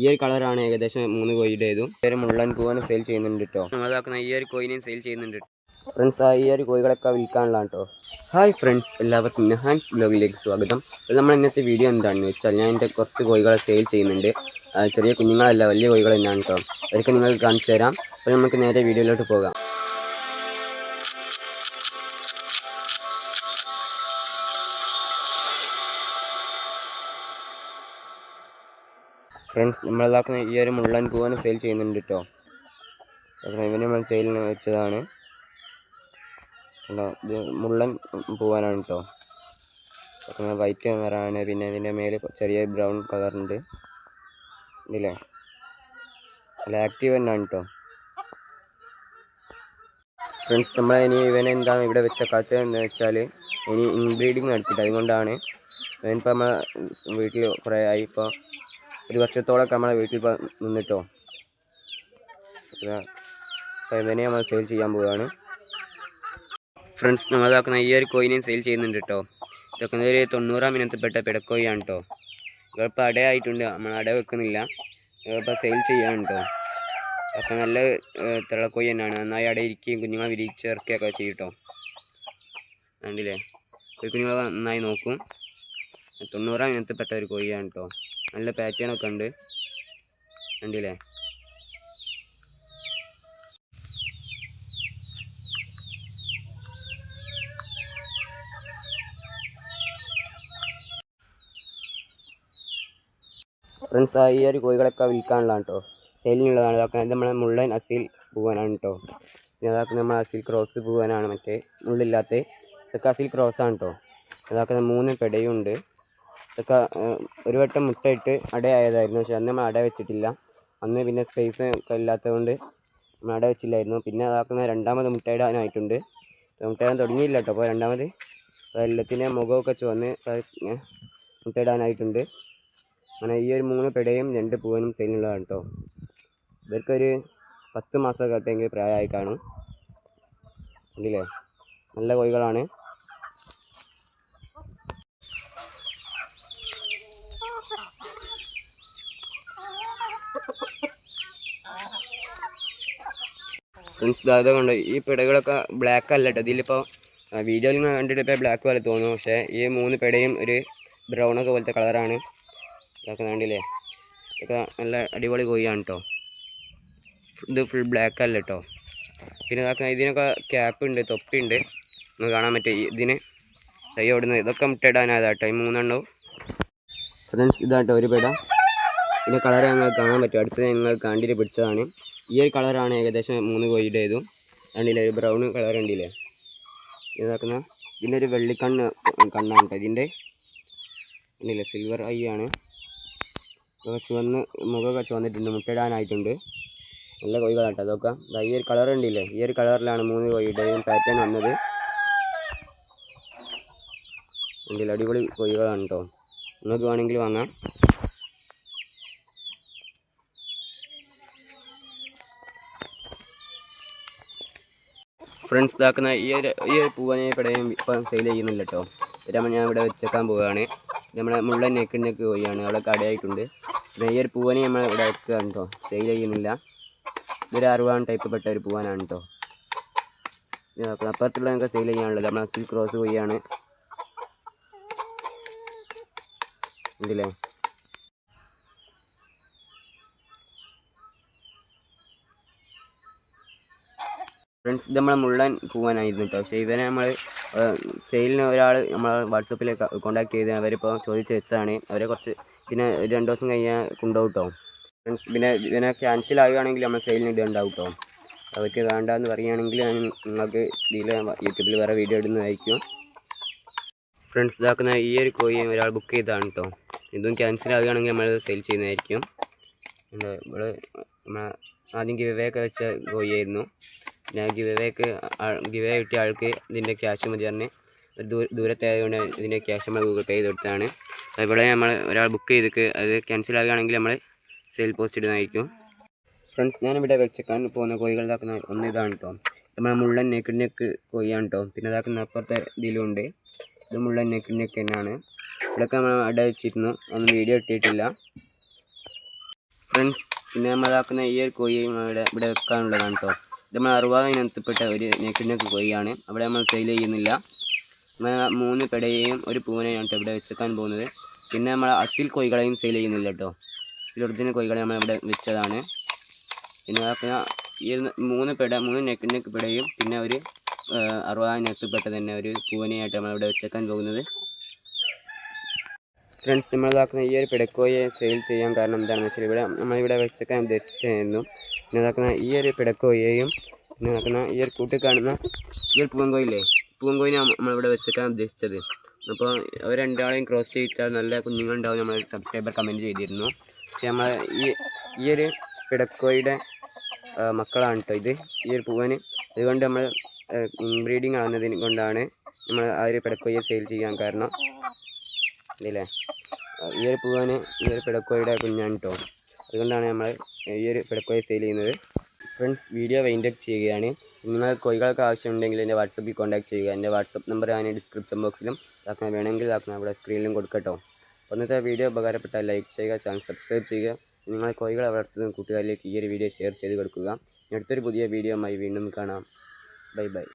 ഈ ഒരു കളറാണ് ഏകദേശം മൂന്ന് കോയിടേതും ഈ മുള്ളൻ പൂവനെ സെയിൽ ചെയ്യുന്നുണ്ട് കേട്ടോ നമ്മളതാക്കുന്ന ഈ ഒരു കോയിനെയും സെയിൽ ചെയ്യുന്നുണ്ട് ഫ്രണ്ട്സ് ഈ ഒരു കോഴികളൊക്കെ വിൽക്കാനുള്ളതാണ് കേട്ടോ ഹായ് ഫ്രണ്ട്സ് എല്ലാവർക്കും നെഹാൻസ് ബ്ലോഗിലേക്ക് സ്വാഗതം. അപ്പോൾ നമ്മൾ ഇന്നത്തെ വീഡിയോ എന്താണെന്ന് വെച്ചാൽ ഞാൻ എന്റെ കുറച്ച് കോഴികളെ സെയിൽ ചെയ്യുന്നുണ്ട്. ചെറിയ കുഞ്ഞുങ്ങളല്ല വലിയ കോഴികൾ തന്നെയാണ് കേട്ടോ അതൊക്കെ നിങ്ങൾക്ക് കാണിച്ചു തരാം. അപ്പോൾ നമുക്ക് നേരെ വീഡിയോയിലോട്ട് പോകാം. ഫ്രണ്ട്സ് നമ്മളതാക്കുന്ന ഈ ഒരു മുള്ളൻ പൂവനെ സെയിൽ ചെയ്യുന്നുണ്ട് കേട്ടോ ഇവന് നമ്മൾ സെയിലിന് വെച്ചതാണ്. ഇത് മുള്ളൻ പൂവാനാണ് കേട്ടോ വൈറ്റ് കളറാണ് പിന്നെ ഇതിന്റെ മേലെ ചെറിയ ബ്രൗൺ കളറുണ്ട് ഇല്ലേ? അല്ല ആക്റ്റീവ് തന്നെയാണ് കേട്ടോ ഫ്രണ്ട്സ് നമ്മൾ ഇനി ഇവനെ എന്താണ് ഇവിടെ വെച്ച വെച്ചേക്കാത്തത് എന്ന് വെച്ചാൽ ഇനി ഇൻബ്രീഡിങ് നടത്തിയിട്ട് അതുകൊണ്ടാണ്. ഇവനിപ്പോൾ നമ്മൾ വീട്ടിൽ കുറേ ആയി. ഇപ്പോൾ ഒരു വർഷത്തോളമൊക്കെ നമ്മളെ വീട്ടിൽ നിന്നിട്ടോ? ഇതിനെ നമ്മൾ സെയിൽ ചെയ്യാൻ പോവുകയാണ് ഫ്രണ്ട്സ് നമ്മളതാക്കുന്ന ഈ ഒരു കോയിനെയും സെയിൽ ചെയ്യുന്നുണ്ട് കേട്ടോ ഇതൊക്കെ ഒരു തൊണ്ണൂറാം ഇനത്തിൽപ്പെട്ട പിടക്കോയിയാണ് കേട്ടോ ഇതിപ്പോൾ അടയായിട്ടുണ്ട്. നമ്മൾ അട വെക്കുന്നില്ല. ഇതിപ്പോൾ സെയിൽ ചെയ്യാണ് കേട്ടോ അപ്പോൾ നല്ല തിളക്കോയി തന്നെയാണ്. നന്നായി അട ഇരിക്കുകയും കുഞ്ഞുങ്ങളെ വിരിച്ച് ഇറക്കുകയൊക്കെ ചെയ്യും കേട്ടോ കണ്ടില്ലേ? ഒരു കുഞ്ഞുങ്ങളെ നന്നായി നോക്കും. തൊണ്ണൂറാം ഇനത്തിൽപ്പെട്ട ഒരു കോഴിയാണ് കേട്ടോ നല്ല പാറ്റേൺ ഒക്കെ ഉണ്ട്. കണ്ടില്ലേ? ഫ്രണ്ട്സ് ഈ ഒരു കോഴികളൊക്കെ വിൽക്കാനുള്ളതാണ് കേട്ടോ സെയിലിനുള്ളതാണ് ഇതൊക്കെ നമ്മളെ മുള്ളൻ അസിൽ പൂവാനാണ് കേട്ടോ അതൊക്കെ നമ്മൾ അസിൽ ക്രോസ് പൂവാനാണ് മറ്റേ. മുള്ളില്ലാത്ത ഇതൊക്കെ അസീൽ ക്രോസാണ് കേട്ടോ അതൊക്കെ മൂന്ന് പെടയും ഉണ്ട് ഇതൊക്കെ ഒരു വട്ടം മുട്ടയിട്ട് അടയായതായിരുന്നു. പക്ഷെ അന്ന് നമ്മൾ അട വെച്ചിട്ടില്ല. അന്ന് പിന്നെ സ്പേസ് ഒക്കെ ഇല്ലാത്തതുകൊണ്ട് നമ്മൾ അട വെച്ചില്ലായിരുന്നു. പിന്നെ അതാക്കുന്ന രണ്ടാമത് മുട്ടയിടാനായിട്ടുണ്ട് മുട്ടയിടാൻ തുടങ്ങിയില്ല കേട്ടോ. അപ്പോൾ രണ്ടാമത് എല്ലാത്തിന്റെ മുഖമൊക്കെ ചുവന്ന് മുട്ടയിടാനായിട്ടുണ്ട് അങ്ങനെ ഈ ഒരു മൂന്ന് പെടയും രണ്ട് പൂവനും സെയിലുള്ളതാണ് കേട്ടോ. ഇവർക്കൊരു പത്ത് മാസമൊക്കെ ആയിട്ടെങ്കിൽ പ്രായമായി കാണും. കണ്ടില്ലേ? നല്ല കോഴികളാണ്. ഫ്രണ്ട്സ് ഇതായത് കൊണ്ട് ഈ പിടകളൊക്കെ ബ്ലാക്ക് അല്ല കേട്ടോ ഇതിലിപ്പോൾ വീഡിയോയിൽ നിന്ന് കണ്ടിട്ട് ബ്ലാക്ക് പോലെ തോന്നുന്നു. പക്ഷേ ഈ മൂന്ന് പിടയും ഒരു ബ്രൗൺ ഒക്കെ പോലത്തെ കളറാണ് ഇതൊക്കെ കണ്ടില്ലേ? ഇതൊക്കെ നല്ല അടിപൊളി കോഴിയാണ് കേട്ടോ ഇത് ഫുൾ ബ്ലാക്ക് അല്ല കേട്ടോ പിന്നെ ഇതാക്കുന്ന ഇതിനൊക്കെ ക്യാപ്പ് ഉണ്ട് തൊപ്പി ഉണ്ട് ഒന്ന് കാണാൻ പറ്റും. ഇതിന് കൈ ഓടുന്നത് ഇതൊക്കെ മുട്ടയിടാനായതാ കേട്ടോ ഈ മൂന്നെണ്ണവും. ഫ്രണ്ട്സ് ഇതാട്ടോ ഒരു പെട. ഇതിന്റെ കളർ ഞങ്ങൾക്ക് കാണാൻ പറ്റും. അടുത്ത് ഞങ്ങൾ കണ്ടിട്ട് പിടിച്ചതാണ്. ഈ ഒരു കളറാണ് ഏകദേശം മൂന്ന് കോഴിയുടേതും കണ്ടില്ലേ ഒരു ബ്രൗൺ കളർ കണ്ടില്ലേ? ഇതാക്കുന്ന ഇതിന്റെ ഒരു വെള്ളിക്കണ്ണ് കണ്ണാണ് കേട്ടോ ഇതിന്റെ. കണ്ടില്ലേ സിൽവർ ഐ ആണ്. ചുവന്ന് മുഖമൊക്കെ ചുവന്നിട്ടുണ്ട് മുട്ടയിടാനായിട്ടുണ്ട് നല്ല കോഴികളാണ് കേട്ടോ അതൊക്കെ ഈ ഒരു കളർ ഉണ്ടല്ലേ ഈ ഒരു കളറിലാണ് മൂന്ന് കോഴിയുടെയും പാറ്റേൺ വന്നത്. ഉണ്ടല്ലേ അടിപൊളി കോഴികളാണ് കേട്ടോ നിങ്ങൾക്ക് വേണമെങ്കിൽ വാങ്ങാം. ഫ്രണ്ട്സ് ഇതാക്കുന്ന ഈ ഒരു ഈ ഒരു പൂവനെ ഇവിടെയും ഇപ്പം സെയിൽ ചെയ്യുന്നില്ല കേട്ടോ ഇതാകുമ്പോൾ ഞാൻ ഇവിടെ വെച്ചേക്കാൻ പോവുകയാണ്. നമ്മുടെ മുള്ള നെക്കിനൊക്കെ പോവുകയാണ് അവിടെ കടയായിട്ടുണ്ട്. ഈ ഒരു പൂവനെ നമ്മൾ ഇവിടെ വെക്കുകയാണ് കേട്ടോ സെയിൽ ചെയ്യുന്നില്ല. ഇതൊരു അറുപതാം ടൈപ്പ് പെട്ട ഒരു പൂവാനാണ് കേട്ടോ അപ്പുറത്തുള്ള നമുക്ക് സെയിൽ ചെയ്യാനുള്ളത് നമ്മൾ അസിൽ ക്രോസ് പോയാണ് ഉണ്ടല്ലേ? ഫ്രണ്ട്സ് ഇത് നമ്മളെ മുള്ളൻ പോകാനായിരുന്നു കേട്ടോ പക്ഷേ ഇവനെ നമ്മൾ സെയിലിന് ഒരാൾ നമ്മൾ വാട്സപ്പിൽ കോൺടാക്ട് ചെയ്ത് അവരിപ്പോൾ ചോദിച്ച് വെച്ചാണ് അവരെ കുറച്ച് പിന്നെ ഒരു രണ്ട് ദിവസം കഴിഞ്ഞാൽ കൊണ്ടുപോകും കേട്ടോ ഫ്രണ്ട്സ് പിന്നെ ഇതിനെ ക്യാൻസൽ ആവുകയാണെങ്കിൽ നമ്മൾ സെയിലിന് ഇടുന്നുണ്ടാവും കേട്ടോ അവർക്ക് വേണ്ടാന്ന് പറയുകയാണെങ്കിൽ ഞാൻ നിങ്ങൾക്ക് ഇതിൽ യൂട്യൂബിൽ വേറെ വീഡിയോ ഇടുന്നതായിരിക്കും ഫ്രണ്ട്സ് ഇതാക്കുന്ന ഈ ഒരു കോഴി ഒരാൾ ബുക്ക് ചെയ്തതാണ് കേട്ടോ ഇതും ക്യാൻസൽ ആവുകയാണെങ്കിൽ നമ്മൾ സെയിൽ ചെയ്യുന്നതായിരിക്കും. ഇവിടെ ആദ്യം ഗിവേയൊക്കെ വെച്ച കോഴിയായിരുന്നു പിന്നെ ഗിവേക്ക് ഗിവേ കിട്ടിയ ആൾക്ക് ഇതിന്റെ ക്യാഷ് മതി പറഞ്ഞ് ദൂ ദൂരത്തെ ആയതുകൊണ്ട് ഇതിന്റെ ക്യാഷ് നമ്മൾ ഗൂഗിൾ പേ ചെയ്ത് കൊടുത്തതാണ്. അതുപോലെ നമ്മൾ ഒരാൾ ബുക്ക് ചെയ്തിട്ട് അത് ക്യാൻസൽ ആകുകയാണെങ്കിൽ നമ്മൾ സെയിൽ പോസ്റ്റ് ഇടുന്നതായിരിക്കും. ഫ്രണ്ട്സ് ഞാനിവിടെ വെച്ചേക്കാൻ പോകുന്ന കോഴികൾ ഇതാക്കുന്ന ഒന്ന് ഇതാണ് കേട്ടോ നമ്മൾ മുള്ളൻ നെക്ക് നെക്ക് കോഴിയാണ് കേട്ടോ പിന്നെ ഇതാക്കുന്ന അപ്പുറത്തെ ഇതിലുണ്ട് ഇത് മുള്ളൻ നെക്ക് നെക്ക് തന്നെയാണ്. ഇവിടെയൊക്കെ നമ്മൾ അട വെച്ചിരുന്നു. ഒന്നും വീഡിയോ ഇട്ടിട്ടില്ല. ഫ്രണ്ട്സ് പിന്നെ നമ്മളിതാക്കുന്ന ഈ ഒരു കോഴിയും ഇവിടെ ഇവിടെ വെക്കാനുള്ളതാണ് കേട്ടോ നമ്മൾ അറുപതിനകത്തപ്പെട്ട ഒരു നെക്കിനൊക്കെ കൊയ്യാണ് അവിടെ നമ്മൾ സെയിൽ ചെയ്യുന്നില്ല. മൂന്ന് പെടയെയും ഒരു പൂവിനെയാണ് ഇവിടെ വെച്ചേക്കാൻ പോകുന്നത്. പിന്നെ നമ്മൾ അസിൽ കൊയ്കളെയും സെയിൽ ചെയ്യുന്നില്ല കേട്ടോ. അസിൽ ഒറിജിനൽ കോഴികളെ നമ്മൾ ഇവിടെ വെച്ചതാണ്. പിന്നെ പിന്നെ ഈ മൂന്ന് പെട മൂന്ന് നെക്ക് നെക്ക് പെടയും പിന്നെ ഒരു അറുപതിനകത്തപ്പെട്ട തന്നെ ഒരു പൂനെയായിട്ട് നമ്മൾ ഇവിടെ വെച്ചേക്കാൻ പോകുന്നത്. ഫ്രണ്ട്സ് നമ്മളിതാക്കുന്ന ഈ ഒരു പിടക്കോയെ സെയിൽ ചെയ്യാൻ കാരണം എന്താണെന്ന് വെച്ചാൽ ഇവിടെ നമ്മളിവിടെ വെച്ചേക്കാൻ ഉദ്ദേശിച്ചായിരുന്നു പിന്നെ നടക്കുന്ന ഈ ഒരു പിടക്കോയെയും പിന്നെ നടക്കുന്ന ഈ ഒരു കൂട്ടി കാണുന്ന ഈ ഒരു പൂവൻകോയില്ലേ പൂവൻകോയിനെ നമ്മളിവിടെ വെച്ചേക്കാൻ ഉദ്ദേശിച്ചത്. അപ്പോൾ അവർ രണ്ടാളെയും ക്രോസ് ചെയ്യിച്ചാൽ നല്ല കുഞ്ഞുങ്ങളുണ്ടാവും നമ്മൾ സബ്സ്ക്രൈബർ കമന്റ് ചെയ്തിരുന്നു. പക്ഷേ നമ്മൾ ഈ ഈ ഒരു പിടക്കോയുടെ മക്കളാണ് കേട്ടോ ഇത്. ഈ ഒരു പൂവന് അതുകൊണ്ട് നമ്മൾ ബ്രീഡിങ് ആവുന്നതിന് കൊണ്ടാണ് നമ്മൾ ആ ഒരു പിടക്കോയെ സെയിൽ ചെയ്യാൻ കാരണം. ഇതില്ലേ ഈ ഒരു പൂവന് ഈ ഒരു പിടക്കോയുടെ കുഞ്ഞാണ് കേട്ടോ അതുകൊണ്ടാണ് നമ്മൾ ഈ ഒരു പിടക്കോയെ സെയിൽ ചെയ്യുന്നത്. ഫ്രണ്ട്സ് വീഡിയോ വൈൻഡപ്പ് ചെയ്യുകയാണ്. നിങ്ങൾ കോഴികൾക്ക് ആവശ്യമുണ്ടെങ്കിൽ എന്റെ വാട്സപ്പിൽ കോൺടാക്ട് ചെയ്യുക. എന്റെ വാട്സപ്പ് നമ്പർ ഞാൻ ഡിസ്ക്രിപ്ഷൻ ബോക്സിലും ഇതാക്കണം. വേണമെങ്കിൽ ഇതാക്കണം. അവിടെ സ്ക്രീനിലും കൊടുക്കട്ടോ. ഒന്നത്തെ വീഡിയോ ഉപകാരപ്പെട്ട ലൈക്ക് ചെയ്യുക ചാനൽ സബ്സ്ക്രൈബ് ചെയ്യുക. നിങ്ങൾ കോഴികളെ വളർത്തുന്ന കൂട്ടുകാരിലേക്ക് ഈ ഒരു വീഡിയോ ഷെയർ ചെയ്ത് കൊടുക്കുക. അടുത്തൊരു പുതിയ വീഡിയോ വീണ്ടും കാണാം. Bye bye